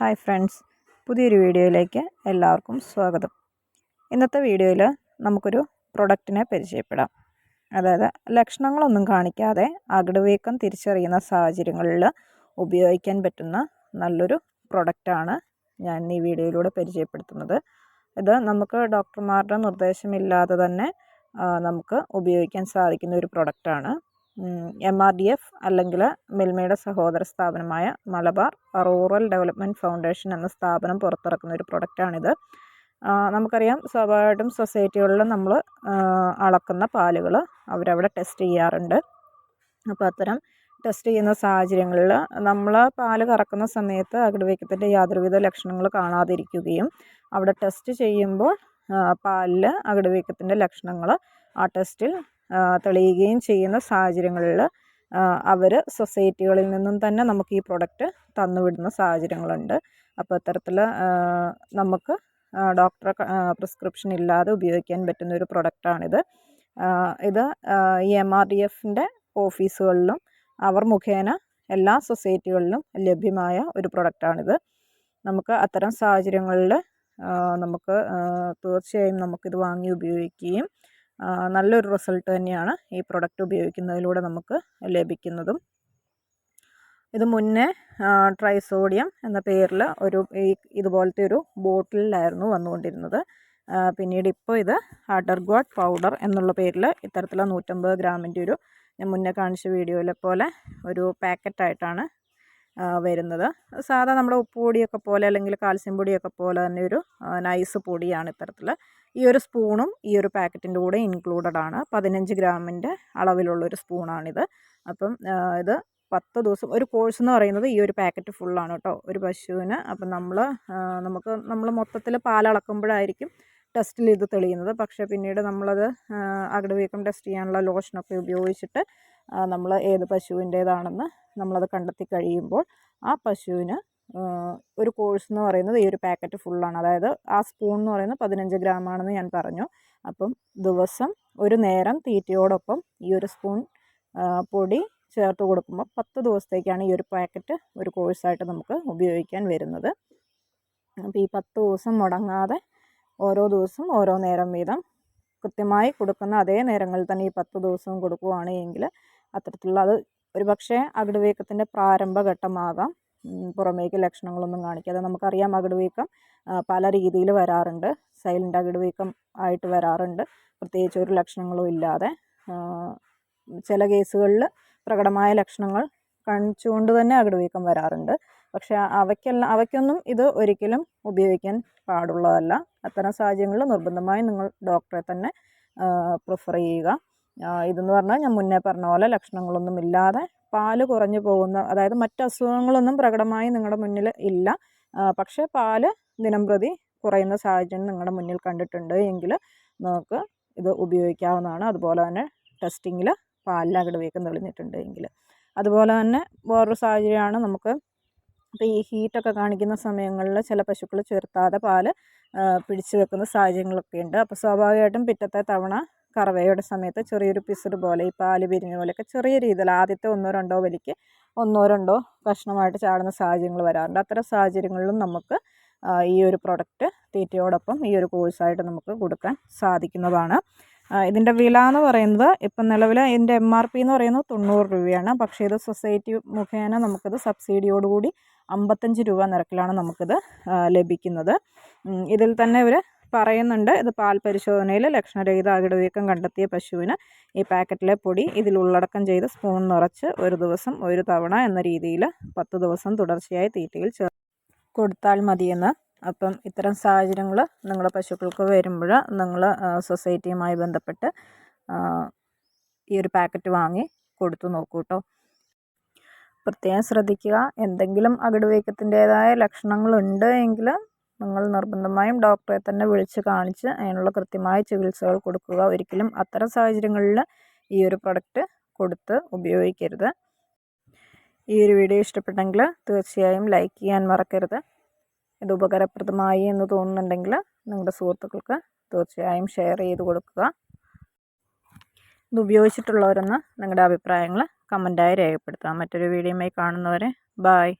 Hi friends പുതിയൊരു വീഡിയോയിലേക്ക് എല്ലാവർക്കും സ്വാഗതം. ഇന്നത്തെ വീഡിയോയിൽ നമുക്കൊരു പ്രൊഡക്റ്റിനെ പരിചയപ്പെടാം. അതായത് ലക്ഷണങ്ങളൊന്നും കാണിക്കാതെ അകിടുവീക്കം തിരിച്ചറിയുന്ന സാഹചര്യങ്ങളിൽ ഉപയോഗിക്കാൻ പറ്റുന്ന നല്ലൊരു പ്രൊഡക്റ്റാണ് ഞാൻ ഈ വീഡിയോയിലൂടെ പരിചയപ്പെടുത്തുന്നത്. ഇത് നമുക്ക് ഡോക്ടർമാരുടെ നിർദ്ദേശമില്ലാതെ തന്നെ നമുക്ക് ഉപയോഗിക്കാൻ സാധിക്കുന്ന ഒരു പ്രൊഡക്റ്റാണ്. എം ആർ ഡി എഫ് അല്ലെങ്കിൽ മിൽമയുടെ സഹോദര സ്ഥാപനമായ മലബാർ റൂറൽ ഡെവലപ്മെന്റ് ഫൗണ്ടേഷൻ എന്ന സ്ഥാപനം പുറത്തിറക്കുന്ന ഒരു പ്രൊഡക്റ്റാണിത് നമുക്കറിയാം സ്വാഭാവികമായിട്ടും സൊസൈറ്റികളിൽ നമ്മൾ അളക്കുന്ന പാലുകൾ അവരവിടെ ടെസ്റ്റ് ചെയ്യാറുണ്ട്. അപ്പോൾ അത്തരം ടെസ്റ്റ് ചെയ്യുന്ന സാഹചര്യങ്ങളിൽ നമ്മൾ പാൽ കറക്കുന്ന സമയത്ത് അകിടുവീക്കത്തിന്റെ യാതൊരുവിധ ലക്ഷണങ്ങൾ കാണാതിരിക്കുകയും അവിടെ ടെസ്റ്റ് ചെയ്യുമ്പോൾ പാലിൽ അകിടുവീക്കത്തിന്റെ ലക്ഷണങ്ങൾ ആ ടെസ്റ്റിൽ തെളിയുകയും ചെയ്യുന്ന സാഹചര്യങ്ങളിൽ അവർ സൊസൈറ്റികളിൽ നിന്നും തന്നെ നമുക്ക് ഈ പ്രൊഡക്റ്റ് തന്നുവിടുന്ന സാഹചര്യങ്ങളുണ്ട്. അപ്പോൾ അത്തരത്തിൽ നമുക്ക് ഡോക്ടറെ പ്രിസ്ക്രിപ്ഷൻ ഇല്ലാതെ ഉപയോഗിക്കാൻ പറ്റുന്ന ഒരു പ്രൊഡക്റ്റാണിത്. ഇത് ഈ എം ആർ ഡി എഫിന്റെ ഓഫീസുകളിലും അവർ മുഖേന എല്ലാ സൊസൈറ്റികളിലും ലഭ്യമായ ഒരു പ്രൊഡക്റ്റാണിത്. നമുക്ക് അത്തരം സാഹചര്യങ്ങളിൽ നമുക്ക് തീർച്ചയായും നമുക്കിത് വാങ്ങി ഉപയോഗിക്കുകയും നല്ലൊരു റിസൾട്ട് തന്നെയാണ് ഈ പ്രൊഡക്റ്റ് ഉപയോഗിക്കുന്നതിലൂടെ നമുക്ക് ലഭിക്കുന്നതും. ഇത് മുന്നേ ട്രൈസോഡിയം എന്ന പേരിൽ ഒരു ഈ ഇതുപോലത്തെ ഒരു ബോട്ടിലായിരുന്നു വന്നുകൊണ്ടിരുന്നത്. പിന്നീട് ഇപ്പോൾ ഇത് അഡർഗ്വാഡ് പൗഡർ എന്നുള്ള പേരിൽ ഇത്തരത്തിലുള്ള നൂറ്റമ്പത് ഗ്രാമിന്റെ ഒരു ഞാൻ മുന്നേ കാണിച്ച വീഡിയോയിലെ പോലെ ഒരു പാക്കറ്റായിട്ടാണ് വരുന്നത്. സാധാ നമ്മുടെ ഉപ്പ് പൊടിയൊക്കെ പോലെ അല്ലെങ്കിൽ കാൽസ്യം പൊടിയൊക്കെ പോലെ തന്നെ ഒരു നൈസ് പൊടിയാണ് ഇത്തരത്തിൽ ഈ ഒരു സ്പൂണും ഈ ഒരു പാക്കറ്റിന്റെ കൂടെ ഇൻക്ലൂഡഡ് ആണ്. പതിനഞ്ച് ഗ്രാമിന്റെ അളവിലുള്ളൊരു സ്പൂണാണിത്. അപ്പം ഇത് പത്ത് ദിവസം ഒരു കോഴ്സ് എന്ന് പറയുന്നത് ഈ ഒരു പാക്കറ്റ് ഫുള്ളാണ് കേട്ടോ. ഒരു പശുവിന് അപ്പം നമ്മൾ നമുക്ക് നമ്മൾ മൊത്തത്തിൽ പാലളക്കുമ്പോഴായിരിക്കും ടെസ്റ്റിൽ ഇത് തെളിയുന്നത്. പക്ഷേ പിന്നീട് നമ്മളത് അകിട് വീക്കം ടെസ്റ്റ് ചെയ്യാനുള്ള ലോഷനൊക്കെ ഉപയോഗിച്ചിട്ട് നമ്മൾ ഏത് പശുവിന്റേതാണെന്ന് നമ്മളത് കണ്ടെത്തി കഴിയുമ്പോൾ ആ പശുവിന് ഒരു കോഴ്സ് എന്ന് പറയുന്നത് ഈ ഒരു പാക്കറ്റ് ഫുള്ളാണ്. അതായത് ആ സ്പൂൺ എന്ന് പറയുന്നത് പതിനഞ്ച് ഗ്രാം ആണെന്ന് ഞാൻ പറഞ്ഞു. അപ്പം ദിവസം ഒരു നേരം തീറ്റയോടൊപ്പം ഈ ഒരു സ്പൂൺ പൊടി ചേർത്ത് കൊടുക്കുമ്പോൾ പത്ത് ദിവസത്തേക്കാണ് ഈ ഒരു പാക്കറ്റ് ഒരു കോഴ്സായിട്ട് നമുക്ക് ഉപയോഗിക്കാൻ വരുന്നത്. അപ്പോൾ ഈ പത്ത് ദിവസം മുടങ്ങാതെ ഓരോ ദിവസം ഓരോ നേരം വീതം കൃത്യമായി കൊടുക്കുന്ന അതേ നേരങ്ങളിൽ തന്നെ ഈ പത്ത് ദിവസവും കൊടുക്കുകയാണ് എങ്കിൽ അത്തരത്തിലുള്ള അത് ഒരു പക്ഷേ അകിടുവീക്കത്തിന്റെ പ്രാരംഭ ഘട്ടമാകാം പുറമേക്ക് ലക്ഷണങ്ങളൊന്നും കാണിക്കാതെ. നമുക്കറിയാം അകിടുവീക്കം പല രീതിയിൽ വരാറുണ്ട്. സൈലന്റ് അകിടുവീക്കം ആയിട്ട് വരാറുണ്ട്. പ്രത്യേകിച്ച് ഒരു ലക്ഷണങ്ങളും ഇല്ലാതെ. ചില കേസുകളിൽ പ്രകടമായ ലക്ഷണങ്ങൾ കാണിച്ചുകൊണ്ട് തന്നെ അകിടുവീക്കം വരാറുണ്ട്. പക്ഷേ അവയ്ക്കെല്ലാം അവയ്ക്കൊന്നും ഇത് ഒരിക്കലും ഉപയോഗിക്കാൻ പാടുള്ളതല്ല. അത്തരം സാഹചര്യങ്ങളിൽ നിർബന്ധമായും നിങ്ങൾ ഡോക്ടറെ തന്നെ പ്രിഫർ ചെയ്യുക. ഇതെന്ന് പറഞ്ഞാൽ ഞാൻ മുന്നേ പറഞ്ഞ പോലെ ലക്ഷണങ്ങളൊന്നും ഇല്ലാതെ പാൽ കുറഞ്ഞു പോകുന്ന അതായത് മറ്റ് അസുഖങ്ങളൊന്നും പ്രകടമായി നിങ്ങളുടെ മുന്നിൽ ഇല്ല. പക്ഷേ പാൽ ദിനം പ്രതി കുറയുന്ന സാഹചര്യം നിങ്ങളുടെ മുന്നിൽ കണ്ടിട്ടുണ്ട് എങ്കിൽ നമുക്ക് ഇത് ഉപയോഗിക്കാവുന്നതാണ്. അതുപോലെ തന്നെ ടെസ്റ്റിങ്ങിൽ പാലിൽ അകിടുവീക്കം തെളിഞ്ഞിട്ടുണ്ട് എങ്കിൽ അതുപോലെ തന്നെ വേറൊരു സാഹചര്യമാണ് നമുക്ക് ഇപ്പോൾ ഈ ഹീറ്റൊക്കെ കാണിക്കുന്ന സമയങ്ങളിൽ ചില പശുക്കൾ ചേർത്താതെ പാൽ പിടിച്ചു വെക്കുന്ന സാഹചര്യങ്ങളൊക്കെ ഉണ്ട്. അപ്പോൾ സ്വാഭാവികമായിട്ടും പിറ്റത്തെ തവണ കറവയുടെ സമയത്ത് ചെറിയൊരു പിസറ് പോലെ ഈ പാൽ പിരിഞ്ഞ പോലെയൊക്കെ ചെറിയ രീതിയിൽ ആദ്യത്തെ ഒന്നോ രണ്ടോ വലിക്ക് ഒന്നോ രണ്ടോ കഷ്ണമായിട്ട് ചാടുന്ന സാഹചര്യങ്ങൾ വരാറുണ്ട്. അത്തരം സാഹചര്യങ്ങളിലും നമുക്ക് ഈ ഒരു പ്രൊഡക്റ്റ് തീറ്റയോടൊപ്പം ഈ ഒരു കോഴ്സായിട്ട് നമുക്ക് കൊടുക്കാൻ സാധിക്കുന്നതാണ്. ഇതിന്റെ വില എന്ന് പറയുന്നത് ഇപ്പം നിലവിൽ ഇതിന്റെ എം ആർ പി എന്ന് പറയുന്നത് തൊണ്ണൂറ് രൂപയാണ്. പക്ഷേ ഇത് സൊസൈറ്റി മുഖേന നമുക്കിത് സബ്സിഡിയോടുകൂടി അമ്പത്തഞ്ച് രൂപ നിരക്കിലാണ് നമുക്കിത് ലഭിക്കുന്നത്. ഇതിൽ തന്നെ ഇവർ പറയുന്നുണ്ട്. ഇത് പാൽ പരിശോധനയിൽ ലക്ഷണരഹിത അകിടുവീക്കം കണ്ടെത്തിയ പശുവിന് ഈ പാക്കറ്റിലെ പൊടി ഇതിൽ ഉള്ളടക്കം ചെയ്ത് സ്പൂൺ നിറച്ച് ഒരു ദിവസം ഒരു തവണ എന്ന രീതിയിൽ പത്ത് ദിവസം തുടർച്ചയായി തീറ്റയിൽ ചേർ കൊടുത്താൽ മതിയെന്ന്. അപ്പം ഇത്തരം സാഹചര്യങ്ങൾ നിങ്ങളുടെ പശുക്കൾക്ക് വരുമ്പോൾ നിങ്ങൾ സൊസൈറ്റിയുമായി ബന്ധപ്പെട്ട് ഈ ഒരു പാക്കറ്റ് വാങ്ങി കൊടുത്തു നോക്കൂ കേട്ടോ പ്രത്യേകം ശ്രദ്ധിക്കുക. എന്തെങ്കിലും അകിടുവീക്കത്തിന്റേതായ ലക്ഷണങ്ങളുണ്ട് എങ്കിൽ നിങ്ങൾ നിർബന്ധമായും ഡോക്ടറെ തന്നെ വിളിച്ച് കാണിച്ച് അതിനുള്ള കൃത്യമായ ചികിത്സകൾ കൊടുക്കുക. ഒരിക്കലും അത്തരം സാഹചര്യങ്ങളിൽ ഈ ഒരു പ്രൊഡക്റ്റ് കൊടുത്ത് ഉപയോഗിക്കരുത്. ഈ ഒരു വീഡിയോ ഇഷ്ടപ്പെട്ടെങ്കിൽ തീർച്ചയായും ലൈക്ക് ചെയ്യാൻ മറക്കരുത്. ഇത് ഉപകാരപ്രദമായി എന്ന് തോന്നുന്നുണ്ടെങ്കിൽ നിങ്ങളുടെ സുഹൃത്തുക്കൾക്ക് തീർച്ചയായും ഷെയർ ചെയ്ത് കൊടുക്കുക. ഇത് ഉപയോഗിച്ചിട്ടുള്ളവരൊന്ന് നിങ്ങളുടെ അഭിപ്രായങ്ങൾ കമന്റായി രേഖപ്പെടുത്തുക. മറ്റൊരു വീഡിയോയുമായി കാണുന്നവരെ ബായ്